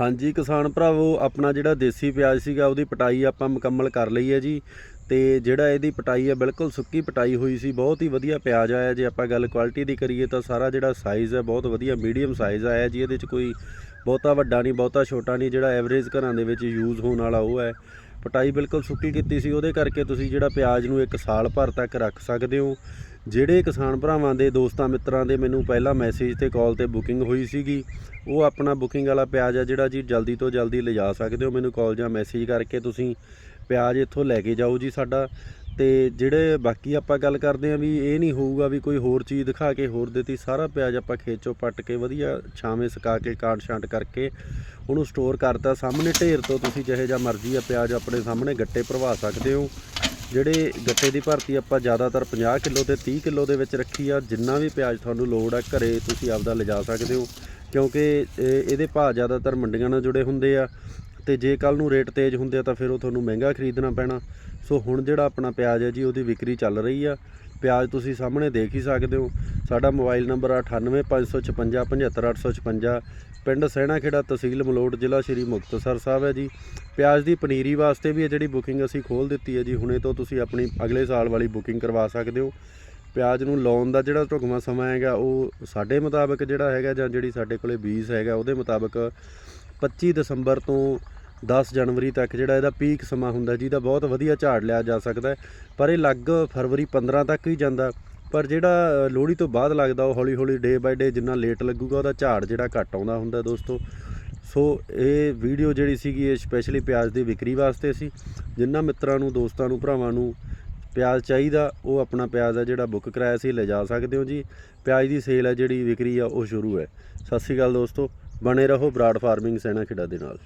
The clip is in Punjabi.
ਹਾਂਜੀ, ਕਿਸਾਨ ਭਰਾਵੋ, ਆਪਣਾ ਜਿਹੜਾ ਦੇਸੀ ਪਿਆਜ਼ ਸੀਗਾ, ਉਹਦੀ ਪਟਾਈ ਆਪਾਂ ਮੁਕੰਮਲ ਕਰ ਲਈ ਹੈ ਜੀ। ਤੇ ਜਿਹੜਾ ਇਹਦੀ ਪਟਾਈ ਹੈ, ਬਿਲਕੁਲ ਸੁੱਕੀ ਪਟਾਈ ਹੋਈ ਸੀ, ਬਹੁਤ ਹੀ ਵਧੀਆ ਪਿਆਜ਼ ਆਇਆ। ਜੇ ਆਪਾਂ ਗੱਲ ਕੁਆਲਿਟੀ ਦੀ ਕਰੀਏ ਤਾਂ ਸਾਰਾ ਜਿਹੜਾ ਸਾਈਜ਼ ਹੈ, ਬਹੁਤ ਵਧੀਆ ਮੀਡੀਅਮ ਸਾਈਜ਼ ਆਇਆ ਜੀ। ਇਹਦੇ 'ਚ ਕੋਈ ਬਹੁਤਾ ਵੱਡਾ ਨਹੀਂ, ਬਹੁਤਾ ਛੋਟਾ ਨਹੀਂ, ਜਿਹੜਾ ਐਵਰੇਜ ਘਰਾਂ ਦੇ ਵਿੱਚ ਯੂਜ਼ ਹੋਣ ਵਾਲਾ ਉਹ ਹੈ। ਪਟਾਈ ਬਿਲਕੁਲ ਸੁੱਕੀ ਕੀਤੀ ਸੀ, ਉਹਦੇ ਕਰਕੇ ਤੁਸੀਂ ਜਿਹੜਾ ਪਿਆਜ਼ ਨੂੰ ਇੱਕ ਸਾਲ ਭਰ ਤੱਕ ਰੱਖ ਸਕਦੇ ਹੋ। ਜਿਹੜੇ ਕਿਸਾਨ ਭਰਾਵਾਂ ਦੇ, ਦੋਸਤਾਂ ਮਿੱਤਰਾਂ ਦੇ ਮੈਨੂੰ ਪਹਿਲਾਂ ਮੈਸੇਜ ਤੇ ਕਾਲ ਤੇ ਬੁਕਿੰਗ ਹੋਈ ਸੀਗੀ, ਉਹ ਆਪਣਾ ਬੁਕਿੰਗ ਵਾਲਾ ਪਿਆਜ਼ ਆ ਜਿਹੜਾ ਜੀ ਜਲਦੀ ਤੋਂ ਜਲਦੀ ਲਿਜਾ ਸਕਦੇ ਹੋ ਮੈਨੂੰ ਕਾਲ ਜਾਂ ਮੈਸੇਜ ਕਰਕੇ ਤੁਸੀਂ ਪਿਆਜ਼ ਇੱਥੋਂ ਲੈ ਕੇ ਜਾਓ ਜੀ ਸਾਡਾ। ਤੇ ਜਿਹੜੇ ਬਾਕੀ ਆਪਾਂ ਗੱਲ ਕਰਦੇ ਆਂ ਵੀ ਇਹ ਨਹੀਂ ਹੋਊਗਾ ਵੀ ਕੋਈ ਹੋਰ ਚੀਜ਼ ਦਿਖਾ ਕੇ ਹੋਰ ਦਿੱਤੀ, ਸਾਰਾ ਪਿਆਜ਼ ਆਪਾਂ ਖੇਚੋ ਪੱਟ ਕੇ ਵਧੀਆ ਛਾਵੇਂ ਸੁਕਾ ਕੇ ਕਾਟ ਛਾਂਟ ਕਰਕੇ ਉਹਨੂੰ ਸਟੋਰ ਕਰਤਾ। ਸਾਹਮਣੇ ਢੇਰ ਤੋਂ ਤੁਸੀਂ ਜਿਹੇ ਜਾਂ ਮਰਜ਼ੀ ਆ ਪਿਆਜ਼ ਆਪਣੇ ਸਾਹਮਣੇ ਗੱਟੇ ਭਰਵਾ ਸਕਦੇ ਹੋ। ਜਿਹੜੇ ਗੱਟੇ ਦੀ ਭਰਤੀ ਆਪਾਂ ਜ਼ਿਆਦਾਤਰ 50 ਕਿਲੋ ਤੇ 30 ਕਿਲੋ ਦੇ ਵਿੱਚ ਰੱਖੀ ਆ, ਜਿੰਨਾ ਵੀ ਪਿਆਜ਼ ਤੁਹਾਨੂੰ ਲੋੜ ਆ, ਘਰੇ ਤੁਸੀਂ ਆਪਦਾ ਲਿਜਾ ਸਕਦੇ ਹੋ। ਕਿਉਂਕਿ ਇਹ- ਇਹਦੇ ਭਾਅ ਜ਼ਿਆਦਾਤਰ ਮੰਡੀਆਂ ਨਾਲ ਜੁੜੇ ਹੁੰਦੇ ਆ। ਤੇ ਜੇ ਕੱਲ ਨੂੰ ਰੇਟ ਤੇਜ਼ ਹੁੰਦੇ ਆ ਤਾਂ ਫਿਰ ਉਹ ਤੁਹਾਨੂੰ ਮਹਿੰਗਾ ਖਰੀਦਣਾ ਪੈਣਾ। ਸੋ ਹੁਣ ਜਿਹੜਾ ਆਪਣਾ ਪਿਆਜ਼ ਹੈ ਜੀ, ਉਹਦੀ ਵਿਕਰੀ ਚੱਲ ਰਹੀ ਆ। ਪਿਆਜ਼ ਤੁਸੀਂ ਸਾਹਮਣੇ ਦੇਖ ਹੀ ਸਕਦੇ ਹੋ। ਸਾਡਾ ਮੋਬਾਈਲ ਨੰਬਰ ਆ 9855 75856 ਪਿੰਡ ਸਹਿਣਾ ਖੇੜਾ ਤਹਿਸੀਲ ਮਲੋਟ, ਜ਼ਿਲ੍ਹਾ ਸ਼੍ਰੀ ਮੁਕਤਸਰ ਸਾਹਿਬ ਹੈ ਜੀ। ਪਿਆਜ਼ ਦੀ ਪਨੀਰੀ ਵਾਸਤੇ ਵੀ ਇਹ ਜਿਹੜੀ ਬੁਕਿੰਗ ਅਸੀਂ ਖੋਲ ਦਿੱਤੀ ਹੈ ਜੀ, ਹੁਣੇ ਤੋਂ ਤੁਸੀਂ ਆਪਣੀ ਅਗਲੇ ਸਾਲ ਵਾਲੀ ਬੁਕਿੰਗ ਕਰਵਾ ਸਕਦੇ ਹੋ। ਪਿਆਜ਼ ਨੂੰ ਲਾਉਣ ਦਾ ਜਿਹੜਾ ਢੁਕਵਾਂ ਸਮਾਂ ਹੈਗਾ, ਉਹ ਸਾਡੇ ਮੁਤਾਬਕ ਜਿਹੜਾ ਹੈਗਾ ਜਾਂ ਜਿਹੜੀ ਸਾਡੇ ਕੋਲੇ ਬੀਜ ਹੈਗਾ, ਉਹਦੇ ਮੁਤਾਬਕ 25 ਦਸੰਬਰ ਤੋਂ 10 ਜਨਵਰੀ ਤੱਕ ਜਿਹੜਾ ਇਹਦਾ ਪੀਕ ਸਮਾਂ ਹੁੰਦਾ ਜਿਹਦਾ ਬਹੁਤ ਵਧੀਆ ਝਾੜ ਲਿਆ ਜਾ ਸਕਦਾ ਪਰ ਇਹ ਲੱਗ ਫਰਵਰੀ 15 ਤੱਕ ਹੀ ਜਾਂਦਾ। ਪਰ ਜਿਹੜਾ ਲੋਹੜੀ ਤੋਂ ਬਾਅਦ ਲੱਗਦਾ, ਉਹ ਹੌਲੀ ਹੌਲੀ ਡੇ ਬਾਈ ਡੇ ਜਿੰਨਾ ਲੇਟ ਲੱਗੂਗਾ, ਉਹਦਾ ਝਾੜ ਜਿਹੜਾ ਘੱਟ ਆਉਂਦਾ ਹੁੰਦਾ ਦੋਸਤੋ। ਸੋ ਇਹ ਵੀਡੀਓ ਜਿਹੜੀ ਸੀਗੀ, ਇਹ ਸਪੈਸ਼ਲੀ ਪਿਆਜ਼ ਦੀ ਵਿਕਰੀ ਵਾਸਤੇ ਸੀ। ਜਿਨ੍ਹਾਂ ਮਿੱਤਰਾਂ ਨੂੰ, ਦੋਸਤਾਂ ਨੂੰ, ਭਰਾਵਾਂ ਨੂੰ ਪਿਆਜ਼ ਚਾਹੀਦਾ, ਉਹ ਆਪਣਾ ਪਿਆਜ਼ ਹੈ ਜਿਹੜਾ ਬੁੱਕ ਕਰਾਇਆ ਸੀ, ਲੈ ਜਾ ਸਕਦੇ ਹੋ ਜੀ। ਪਿਆਜ਼ ਦੀ ਸੇਲ ਹੈ ਜਿਹੜੀ ਵਿਕਰੀ ਆ, ਉਹ ਸ਼ੁਰੂ ਹੈ। ਸਤਿ ਸ਼੍ਰੀ ਅਕਾਲ ਦੋਸਤੋ। ਬਣੇ ਰਹੋ ਬਰਾਡ ਫਾਰਮਿੰਗ ਸੈਣਾ ਖੇੜਾ ਦੇ ਨਾਲ।